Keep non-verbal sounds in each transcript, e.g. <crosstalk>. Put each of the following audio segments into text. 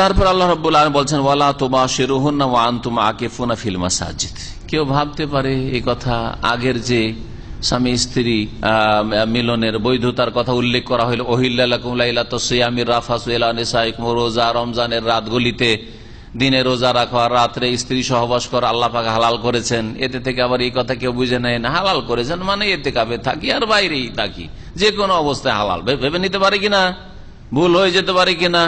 তারপর আল্লাহ আলম বলছেন, ওয়ালা তোবা শেরুহন্না ওয়া আন্তুম আকেফুনা ফিল মাসাজিদ। কেউ ভাবতে পারে এই কথা আগের যে স্বামী স্ত্রী মিলনের বৈধতার কথা উল্লেখ করা হইল ওহিল্লাকুমলাইলামির রাফাসুম রোজা, রমজানের রাতগুলিতে দিনে রোজা রাখা রাত্রে স্ত্রী সহবাস করা, আল্লাহ পাকে হালাল করেছেন। এতে থেকে আবার এই কথা কেউ বুঝে নেয় না, হালাল করেছেন মানে এতে কাবে থাকি আর বাইরেই থাকি যে কোনো অবস্থায় হালাল। ভেবে নিতে পারে কিনা? ভুল হয়ে যেতে পারে কিনা?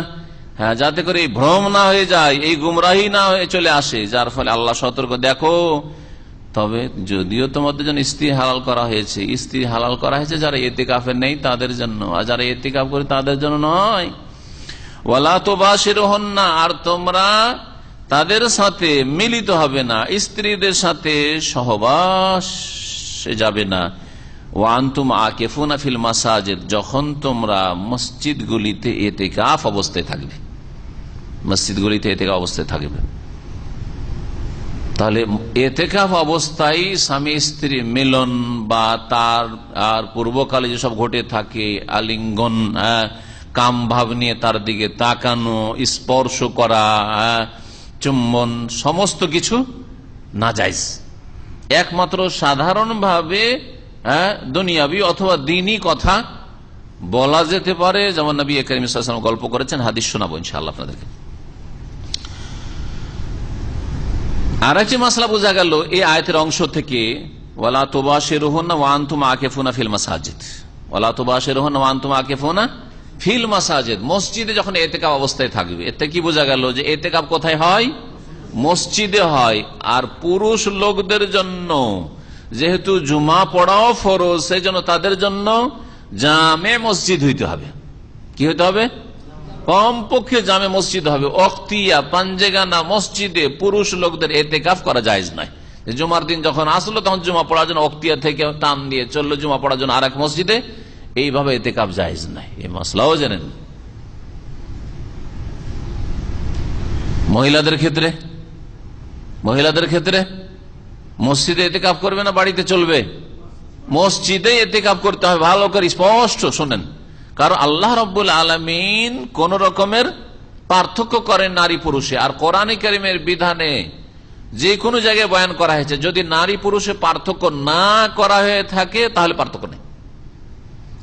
হ্যাঁ যাতে করে এই ভ্রম না হয়ে যায়, এই গুমরাহি না হয়ে চলে আসে, যার ফলে আল্লাহ সতর্ক। দেখো, তবে যদিও তোমাদের জন্য স্ত্রী হালাল করা হয়েছে, স্ত্রী হালাল করা হয়েছে যারা এতে কাফের নেই তাদের জন্য, আর যারা এতে কাপ করে তাদের জন্য নয়। ওয়ালা তো বাসের হন না আর তোমরা তাদের সাথে মিলিত হবে না, স্ত্রীদের সাথে সহবাস যাবে না। ওয়ান্তুম আকেফুনা ফিল মাসাজেদ যখন তোমরা মসজিদগুলিতে এতে কাফ অবস্থায় থাকবে। মসজিদগুলিতে এতে অবস্থায় থাকবে। তাহলে এতেকাফ অবস্থায় স্বামী স্ত্রী মিলন বা তার আর পূর্বকালে যেসব ঘটে থাকে আলিঙ্গন হ্যাঁ, কাম ভাব নিয়ে তার দিকে তাকানো স্পর্শ করা হ্যাঁ, চুম্বন সমস্ত কিছু না যাইজ একমাত্র সাধারণভাবে হ্যাঁ, দুনিয়াবি অথবা দিনই কথা বলা যেতে পারে। যেমন নবী করিম সাল্লাম গল্প করেছেন হাদিস শোনাবো ইনশাআল্লাহ আপনাদেরকে। আর একটি মাসলা বোঝা গেল এই আয়তের অংশ থেকে ওয়ালা তোবা শেরোহনা ওয়ান্তুম আকেফুনা ফিল মাসাজিদ। ওয়ালা তোবা শেরোহনা ওয়ান্তুম আকেফুনা ফিল মাসাজিদ। মসজিদে যখন এতেকাব অবস্থায় থাকবে এতে কি বোঝা গেল যে এতেকাব কোথায় হয়? মসজিদে হয়। আর পুরুষ লোকদের জন্য যেহেতু জুমা পড়াও ফরজ সেই জন্য তাদের জন্য জামে মসজিদ হইতে হবে। কি হইতে হবে? কমপক্ষে জামে মসজিদ হবে। অক্তিয়া পাঞ্জেগানা, মসজিদে পুরুষ লোকদের এতে কাফ করা যায় নয়। জুমার দিন যখন আসলো, তখন জুমা পড়ার জন্য অক্তিয়া থেকে টান দিয়ে চলল জুমা পড়ার জন্য আর এক মসজিদে। এইভাবে এতে কাপ জায়েজ নাই এই মশলাও জানেন। মহিলাদের ক্ষেত্রে? মহিলাদের ক্ষেত্রে? মসজিদে এতে কাপ করবে না, বাড়িতে চলবে? মসজিদে এতে কাপ করতে হবে ভালো করে স্পষ্ট শোনেন। কারণ আল্লাহ রব্বুল আলমিন কোন রকমের পার্থক্য করেন নারী পুরুষে। আর কোরআন করিমের বিধানে যে কোনো জায়গায় বয়ান করা হয়েছে, যদি নারী পুরুষে পার্থক্য না করা হয়ে থাকে, তাহলে পার্থক্য নেই।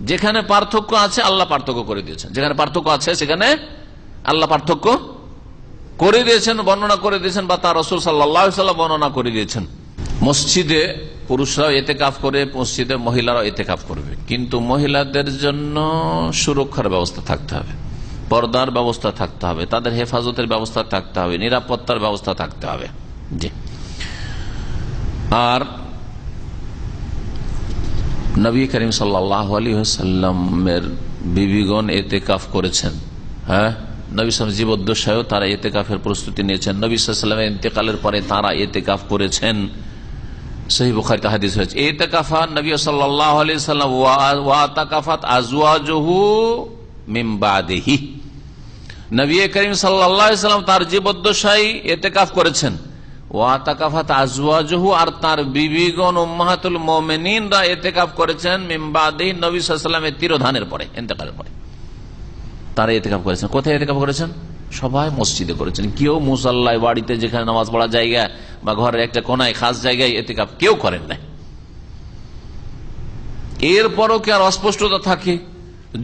যেখানে পার্থক্য আছে, আল্লাহ পার্থক্য করে দিয়েছেন। যেখানে পার্থক্য আছে, সেখানে আল্লাহ পার্থক্য করে দিয়েছেন, বর্ণনা করে দিয়েছেন বা তার রসুল সাল্লাহ বর্ণনা করে দিয়েছেন। মসজিদে পুরুষরাও এতে কাফ করে, মসজিদে মহিলারাও এতে কাফ করবে। কিন্তু মহিলাদের জন্য সুরক্ষার ব্যবস্থা থাকতে হবে। পর্দার ব্যবস্থা থাকতে হবে, তাদের হেফাজতের ব্যবস্থা থাকতে হবে, নিরাপত্তার ব্যবস্থা থাকতে হবে। জি। আর নবী করিম সাল্লাহ আলী সাল্লামের বিবিগণ এতে কাফ করেছেন। হ্যাঁ? নবী সাল জীবদ্দশায়ও তারা এতে কাফের প্রস্তুতি নিয়েছেন। নবী সাল্লামের ইন্তেকালের পরে তারা এতে কাফ করেছেন। হয়েছে নবী আজওয়াজহু নবী করিম তার জীবদ্দশাই এতে কাফ করেছেন ওয়াতাকাফাত আর তার বিবিগণ উম্মাহাতুল মোমেনিনরা এতেকাফ করেছেন মিমবাদেহি নবী সাল্লামের তিরোধানের পরে, ইন্তেকালের পরে। তারা এতেকাফ করেছেন। কোথায় এতেকাফ করেছেন? সবাই মসজিদে করেছেন। কেউ মুসাল্লায় বাড়িতে যেখানে নামাজ পড়া জায়গা বা ঘরের একটা কোনায় খাস জায়গায় এতেকাফ কেউ করেন না এরপরও কি আর অস্পষ্টতা থাকে?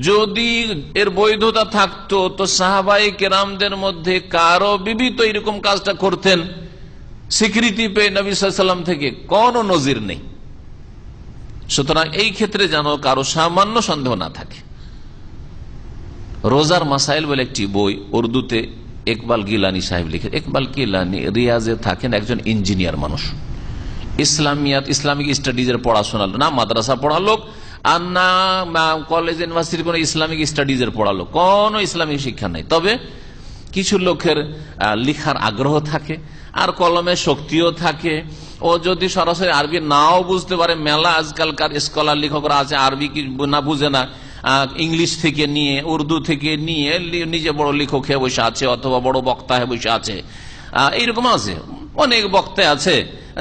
যদি এর বৈধতা থাকতো, তো সাহাবাই কেরামদের মধ্যে কারও বিবি তো এরকম কাজটা করতেন, স্বীকৃতি পেয়ে নবী থেকে কোন নজির নেই। সুতরাং এই ক্ষেত্রে যেন কারও সামান্য সন্দেহ না থাকে। রোজার মাসাইল বলে একটি বই উর্দুতে ইকবাল গিলানি সাহেব লিখে, ইকবাল গিলানি রিয়াজে থাকেন একজন ইঞ্জিনিয়ার মানুষ। ইসলামিয়াত, ইসলামিক স্টাডিজের পড়াশোনা না, মাদ্রাসা পড়ালোক আর না কলেজ, ইউনিভার্সিটির কোন ইসলামিক স্টাডিজের পড়ালো কোন ইসলামিক শিক্ষা নেই। তবে কিছু লোকের লিখার আগ্রহ থাকে, আর কলমে শক্তিও থাকে। ও যদি সরাসরি আরবি নাও বুঝতে পারে, মেলা আজকালকার স্কলার লেখকরা আছে, আরবি কি না বুঝে না। ইংলিশ থেকে নিয়ে, উর্দু থেকে নিয়ে নিজে বড় লেখক হয়ে বসে আছে অথবা বড় বক্তা হয়ে বসে আছে। এইরকম আছে। অনেক বক্তা আছে,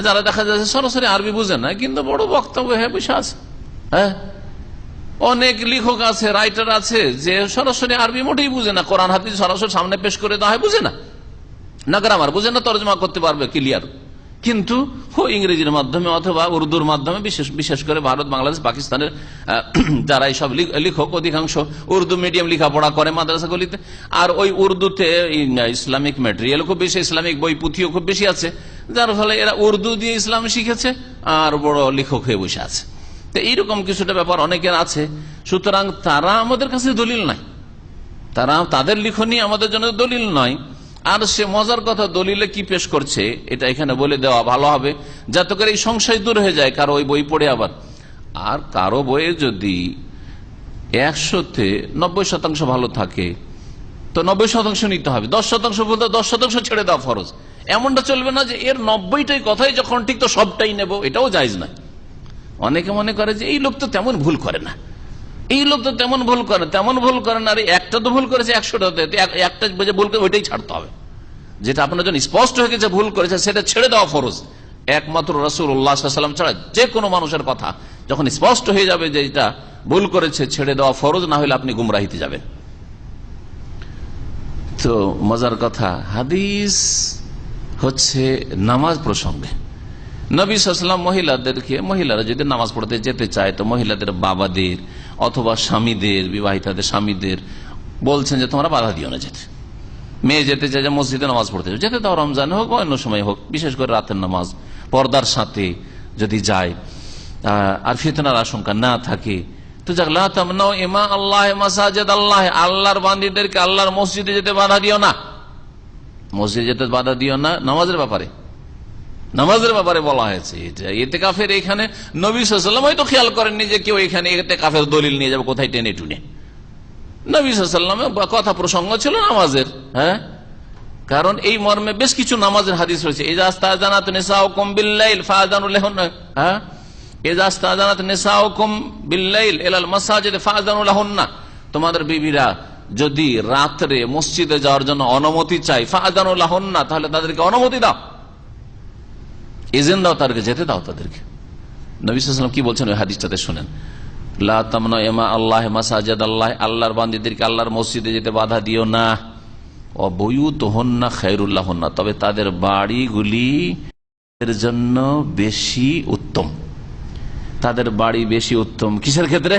যারা দেখা যাচ্ছে সরাসরি আরবি বুঝে না, কিন্তু বড় বক্তব্য হয়ে বসে আছে। হ্যাঁ? অনেক লেখক আছে, রাইটার আছে, যে সরাসরি আরবি মোটেই বুঝে না। কোরআন হাতি সরাসরি সামনে পেশ করে দেওয়া হয় বুঝে না। না গ্রামার বুঝে না, তর্জমা করতে পারবে, ক্লিয়ার। কিন্তু ইংরেজির মাধ্যমে অথবা উর্দুর মাধ্যমে, বিশেষ বিশেষ করে ভারত, বাংলাদেশ, পাকিস্তানের <clears throat> যারা এইসব লিখ- লেখক অধিকাংশ উর্দু মিডিয়াম লেখাপড়া করে মাদ্রাসাগুলিতে আর ওই উর্দুতে ইসলামিক মেটেরিয়াল খুব বেশি, ইসলামিক বই পুঁথিও খুব বেশি আছে, যার ফলে এরা উর্দু দিয়ে ইসলাম শিখেছে আর বড় লেখক হয়ে বসে আছে। তো এইরকম কিছুটা ব্যাপার অনেকের আছে। সুতরাং তারা আমাদের কাছে দলিল নাই। তারা, তাদের লিখনই আমাদের জন্য দলিল নয়। আর সে মজার কথা দলিলে কি পেশ করছে, এটা এখানে বলে দেওয়া ভালো হবে। যাতে করে এই সংশয় দূর হয়ে যায়, কারও ওই বই পড়ে আবার। আর কারও বইয়ে যদি একশোতে নব্বই শতাংশ ভালো থাকে, তো নব্বই শতাংশ নিতে হবে। দশ শতাংশ বলতে দশ শতাংশ ছেড়ে দেওয়া ফরজ। এমনটা চলবে না যে এর নব্বইটাই কথাই যখন ঠিক তো সবটাই নেব, এটাও যাইজ না অনেকে মনে করে যে এই লোক তো তেমন ভুল করে না। এই লোক তো তেমন ভুল করে, তেমন ভুল করে না আর একটা তো ভুল করেছে একশোটাতে একটা যে ভুল করে ওইটাই ছাড়তে হবে। যেটা আপনার জন্য স্পষ্ট হয়ে গেছে, ভুল করেছে, সেটা ছেড়ে দেওয়া ফরজ। একমাত্র রসুল উল্লাহাম ছাড়া যে কোনো মানুষের কথা যখন স্পষ্ট হয়ে যাবে যে এটা ভুল করেছে, ছেড়ে দেওয়া ফরজ, না হলে আপনি গুমরাহিতে যাবেন। তো মজার কথা, হাদিস হচ্ছে নামাজ প্রসঙ্গে। নবী সাল্লাম মহিলাদেরকে, মহিলারা যদি নামাজ পড়তে যেতে চায়, তো মহিলাদের বাবাদের অথবা স্বামীদের, বিবাহিতাদের, স্বামীদের বলছেন যে তোমরা বাধা দিও না যেতে। মেয়ে যেতে চায় যে মসজিদে নামাজ পড়তে যাবে। যেতে দাও রমজান হোক বা অন্য সময় হোক, বিশেষ করে রাতের নামাজ। পর্দার সাথে যদি যায় আর ফিতনার আশঙ্কা না থাকে, তো আল্লাহ আল্লাহ আল্লাহর বান্দিদেরকে আল্লাহর মসজিদে যেতে বাধা দিও না। মসজিদে যেতে বাধা দিও না, নামাজের ব্যাপারে। নামাজের ব্যাপারে বলা হয়েছে এতে কাফের এখানে নবী সাল্লাম হয়তো খেয়াল করেননি যে কেউ এখানে এতে কাফের দলিল নিয়ে যাবে, কোথায় টেনে টুনে। নবী সাল্লামের কথা প্রসঙ্গ ছিল নামাজের হ্যাঁ? কারণ এই মর্মে বেশ কিছু নামাজের হাদিস রয়েছে। এজাস্তাজানাত নেশাও কম বিল্লাইল ফাজানুল হ্যাঁ? এজাস্তাজানাত নেশাও কম বিল্লাইল এলাল মাসাজিদ না তোমাদের বিবিরা যদি রাত্রে মসজিদে যাওয়ার জন্য অনুমতি চাই ফাজানুল না তাহলে তাদেরকে অনুমতি দাও। এজেন দাও তাদেরকে, যেতে দাও তাদেরকে। নবী সাল্লাম কি বলছেন ওই হাদিসটাতে শোনেন? আল্লাহ বান্দিদেরকে আল্লাহর মসজিদে যেতে বাধা দিও না। তবে তাদের বাড়িগুলি জন্য বেশি উত্তম। তাদের বাড়ি বেশি উত্তম। কিসের ক্ষেত্রে?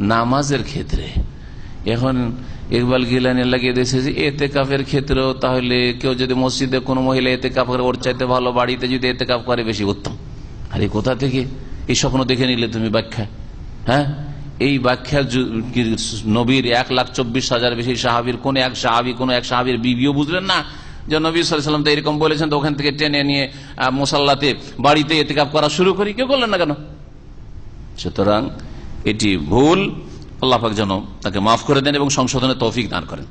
নামাজের ক্ষেত্রে। এখন ইকবাল গিলানি লাগিয়ে দিয়েছে যে এতে কাপের ক্ষেত্রেও তাহলে কেউ যদি মসজিদে কোনো মহিলা এতে কাপ করে ওর চাইতে ভালো বাড়িতে যদি এতে কাপ করে বেশি উত্তম। আরে কোথা থেকে? এই স্বপ্ন দেখে নিলে তুমি ব্যাখ্যা। হ্যাঁ? এই ব্যাখ্যা নবীর এক লাখ চব্বিশ হাজার বেশি সাহাবির কোন এক সাহাবি কোন এক সাহাবির বিবিও বুঝলেন না? যে নবী সাল্লাম তো এরকম বলেছেন তো ওখান থেকে টেনে নিয়ে আহ, মুসাল্লাতে বাড়িতে এতেকাপ করা শুরু করি। কেউ করলেন না কেন? সুতরাং এটি ভুল। আল্লাহ পাক যেন তাকে মাফ করে দেন এবং সংশোধনের তৌফিক দান করেন।